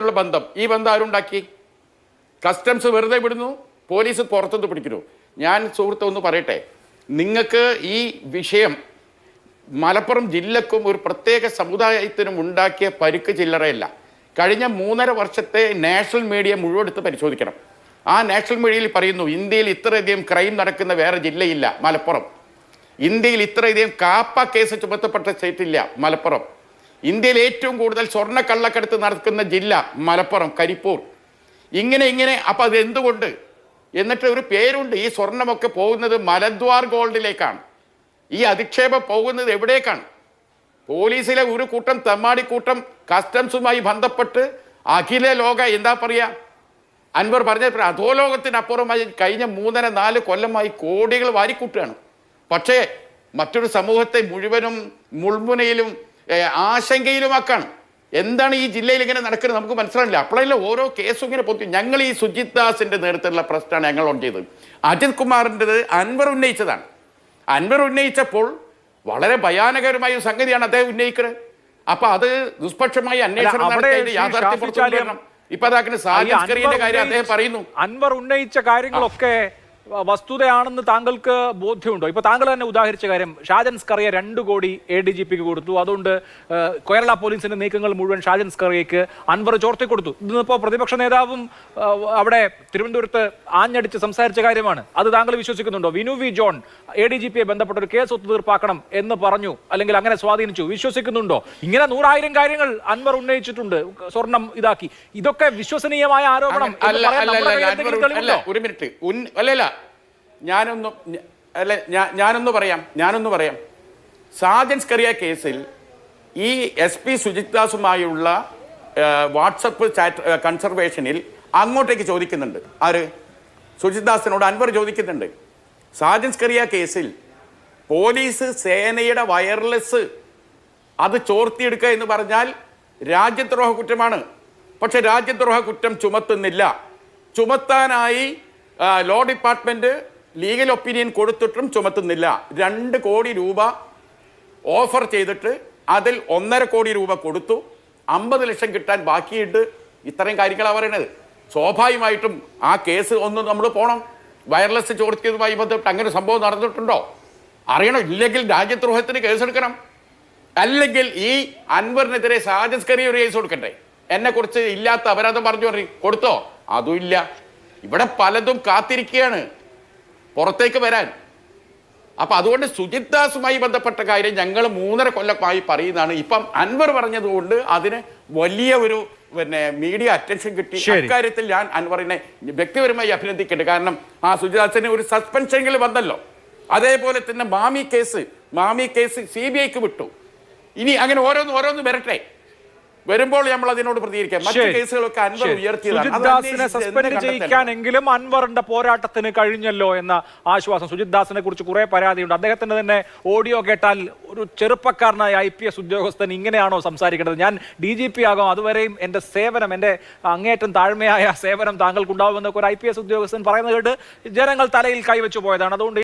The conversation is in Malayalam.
ഉള്ള ബന്ധം. ഈ ബന്ധം ആരുണ്ടാക്കി കസ്റ്റംസ് വെറുതെ വിടുന്നു പോലീസ് പുറത്തുനിന്ന് പിടിക്കുന്നു. ഞാൻ സുഹൃത്ത് ഒന്ന് പറയട്ടെ. നിങ്ങൾക്ക് ഈ വിഷയം മലപ്പുറം ജില്ലക്കും ഒരു പ്രത്യേക സമുദായത്തിനും ഉണ്ടാക്കിയ പരുക്ക് ചില്ലറയല്ല. കഴിഞ്ഞ മൂന്നര വർഷത്തെ നാഷണൽ മീഡിയ മുഴുവൻ എടുത്ത് പരിശോധിക്കണം. ആ നാഷണൽ മീഡിയയിൽ പറയുന്നു ഇന്ത്യയിൽ ഇത്രയധികം ക്രൈം നടക്കുന്ന വേറെ ജില്ലയില്ല മലപ്പുറം. ഇന്ത്യയിൽ ഇത്രയധികം കാപ്പ കേസ് ചുമത്തപ്പെട്ട സ്റ്റേറ്റ് ഇല്ല മലപ്പുറം. ഇന്ത്യയിൽ ഏറ്റവും കൂടുതൽ സ്വർണ കള്ളക്കടത്ത് നടക്കുന്ന ജില്ല മലപ്പുറം കരിപ്പൂർ. ഇങ്ങനെ ഇങ്ങനെ. അപ്പം അത് എന്തുകൊണ്ട്? എന്നിട്ട് ഒരു പേരുണ്ട് ഈ സ്വർണമൊക്കെ പോകുന്നത് മലദ്വാർ ഗോൾഡിലേക്കാണ്. ഈ അധിക്ഷേപം പോകുന്നത് എവിടേക്കാണ്? പോലീസിലെ ഒരു കൂട്ടം തെമ്മാടിക്കൂട്ടം കസ്റ്റംസുമായി ബന്ധപ്പെട്ട് അഖില ലോക എന്താ പറയുക അൻവർ പറഞ്ഞ അധോലോകത്തിനപ്പുറമായി കഴിഞ്ഞ മൂന്നര നാല് കൊല്ലമായി കോടികൾ വാരിക്കൂട്ടുകയാണ്. പക്ഷേ മറ്റൊരു സമൂഹത്തെ മുഴുവനും മുൾമുനയിലും ആശങ്കയിലുമാക്കാണ് എന്താണ് ഈ ജില്ലയിൽ ഇങ്ങനെ നടക്കുന്നത് നമുക്ക് മനസ്സിലാവില്ല. അപ്പോഴല്ല ഓരോ കേസും ഇങ്ങനെ പൊത്തി ഞങ്ങൾ ഈ സുജിത് ദാസിന്റെ നേതൃത്വത്തിലുള്ള പ്രശ്നമാണ് ഞങ്ങൾ ഓൺ ചെയ്തത്. അജിത് കുമാറിന്റെത് അൻവർ ഉന്നയിച്ചതാണ്. അൻവർ ഉന്നയിച്ചപ്പോൾ വളരെ ഭയാനകരമായ ഒരു സംഗതിയാണ് അദ്ദേഹം ഉന്നയിക്കുന്നത് അപ്പൊ അത് നിഷ്പക്ഷമായി അന്വേഷണം യാഥാർത്ഥ്യം. ഇപ്പൊ അതാക്കുന്ന കരീന്റെ കാര്യം അദ്ദേഹം പറയുന്നു. അൻവർ ഉന്നയിച്ച കാര്യങ്ങളൊക്കെ വസ്തുതയാണെന്ന് താങ്കൾക്ക് ബോധ്യമുണ്ടോ? ഇപ്പൊ താങ്കൾ തന്നെ ഉദാഹരിച്ച കാര്യം ഷാജൻ സ്കറിയ രണ്ടു കോടി എ ഡി ജി പിക്ക് കൊടുത്തു. അതുകൊണ്ട് കേരള പോലീസിന്റെ നീക്കങ്ങൾ മുഴുവൻ ഷാജൻ സ്കറിയക്ക് അൻവർ ചോർത്തി കൊടുത്തു. ഇന്നിപ്പോ പ്രതിപക്ഷ നേതാവും അവിടെ തിരുവനന്തപുരത്ത് ആഞ്ഞടിച്ച് സംസാരിച്ച കാര്യമാണ്. അത് താങ്കൾ വിശ്വസിക്കുന്നുണ്ടോ? Vinu V John A D G പിയെ ബന്ധപ്പെട്ട ഒരു കേസ് ഒത്തുതീർപ്പാക്കണം എന്ന് പറഞ്ഞു അല്ലെങ്കിൽ അങ്ങനെ സ്വാധീനിച്ചു. വിശ്വസിക്കുന്നുണ്ടോ? ഇങ്ങനെ നൂറായിരം കാര്യങ്ങൾ അൻവർ ഉന്നയിച്ചിട്ടുണ്ട് സ്വർണം ഇതാക്കി. ഇതൊക്കെ വിശ്വസനീയമായ ആരോപണം ഒരു മിനിറ്റ്. അല്ലല്ല ഞാനൊന്ന് അല്ലെ ഞാനൊന്ന് പറയാം ഞാനൊന്ന് പറയാം. സാജൻസ് കറിയ കേസിൽ ഈ എസ് പി സുജിത് ദാസുമായുള്ള വാട്സപ്പ് ചാറ്റ് കൺസർവേഷനിൽ അങ്ങോട്ടേക്ക് ചോദിക്കുന്നുണ്ട്. ആര്? സുജിത് ദാസിനോട് അൻവർ ചോദിക്കുന്നുണ്ട്. സാജൻസ് കറിയ കേസിൽ പോലീസ് സേനയുടെ വയർലെസ് അത് ചോർത്തിയെടുക്കുക എന്ന് പറഞ്ഞാൽ രാജ്യദ്രോഹ കുറ്റമാണ്. പക്ഷെ രാജ്യദ്രോഹ കുറ്റം ചുമത്തുന്നില്ല. ചുമത്താനായി ലോ ഡിപ്പാർട്ട്മെന്റ് ലീഗൽ ഒപ്പീനിയൻ കൊടുത്തിട്ടും ചുമത്തുന്നില്ല. രണ്ട് കോടി രൂപ ഓഫർ ചെയ്തിട്ട് അതിൽ ഒന്നര കോടി രൂപ കൊടുത്തു. അമ്പത് ലക്ഷം കിട്ടാൻ ബാക്കിയിട്ട് ഇത്രയും കാര്യങ്ങളാണ് പറയണത്. സ്വാഭാവികമായിട്ടും ആ കേസ് ഒന്ന് നമ്മൾ പോകണം വയർലെസ് ചോർത്തിയതുമായി ബന്ധപ്പെട്ട് അങ്ങനെ സംഭവം നടന്നിട്ടുണ്ടോ? അറിയണം? ഇല്ലെങ്കിൽ രാജ്യദ്രോഹത്തിന് കേസെടുക്കണം അല്ലെങ്കിൽ ഈ അൻവറിനെതിരെ സാജസ്കറി ഒരു കേസ് കൊടുക്കണ്ടേ? എന്നെ കുറിച്ച് ഇല്ലാത്ത അപരാധം പറഞ്ഞു പറഞ്ഞു. കൊടുത്തോ? അതും ഇല്ല. ഇവിടെ പലതും കാത്തിരിക്കുകയാണ്. പുറത്തേക്ക് വരാൻ. അപ്പൊ അതുകൊണ്ട് സുജിത് ദാസുമായി ബന്ധപ്പെട്ട കാര്യം ഞങ്ങൾ മൂന്നര കൊല്ലമായി പറയുന്നതാണ്. ഇപ്പം അൻവർ പറഞ്ഞതുകൊണ്ട് അതിന് വലിയ ഒരു പിന്നെ മീഡിയ അറ്റൻഷൻ കിട്ടി. അക്കാര്യത്തിൽ ഞാൻ അൻവറിനെ വ്യക്തിപരമായി അഭിനന്ദിക്കുന്നുണ്ട് കാരണം ആ സുജിദാസിന് ഒരു സസ്പെൻഷനിൽ വന്നല്ലോ. അതേപോലെ തന്നെ മാമി കേസ് മാമി കേസ് സി ബി ഐക്ക് വിട്ടു. ഇനി അങ്ങനെ ഓരോന്ന് ഓരോന്ന് വരട്ടെ. വരുമ്പോൾ നമ്മൾ അതിനോട് പ്രതികരിക്കാം. മറ്റു കേസുകളൊക്കെ അൻവർ. ഉയർത്തിയതാണ്. സസ്പെൻഡ്? ചെയ്യിക്കാനെങ്കിലും അൻവറിന്റെ പോരാട്ടത്തിന് കഴിഞ്ഞല്ലോ എന്ന ആശ്വാസം. സുജിത് ദാസിനെ കുറിച്ച് കുറെ പരാതിയുണ്ട്. അദ്ദേഹത്തിന്റെ തന്നെ ഓഡിയോ കേട്ടാൽ ഒരു ചെറുപ്പക്കാരനായ ഐ പി എസ് ഉദ്യോഗസ്ഥൻ ഇങ്ങനെയാണോ സംസാരിക്കേണ്ടത്? ഞാൻ ഡി ജി പി ആകും. അതുവരെയും എന്റെ സേവനം എന്റെ അങ്ങേറ്റം താഴ്മയായ സേവനം താങ്കൾക്കുണ്ടാവുമെന്നൊക്കെ ഒരു ഐ പി എസ് ഉദ്യോഗസ്ഥൻ പറയുന്നത് കേട്ട് ജനങ്ങൾ തലയിൽ കൈവച്ചു പോയതാണ്. അതുകൊണ്ട്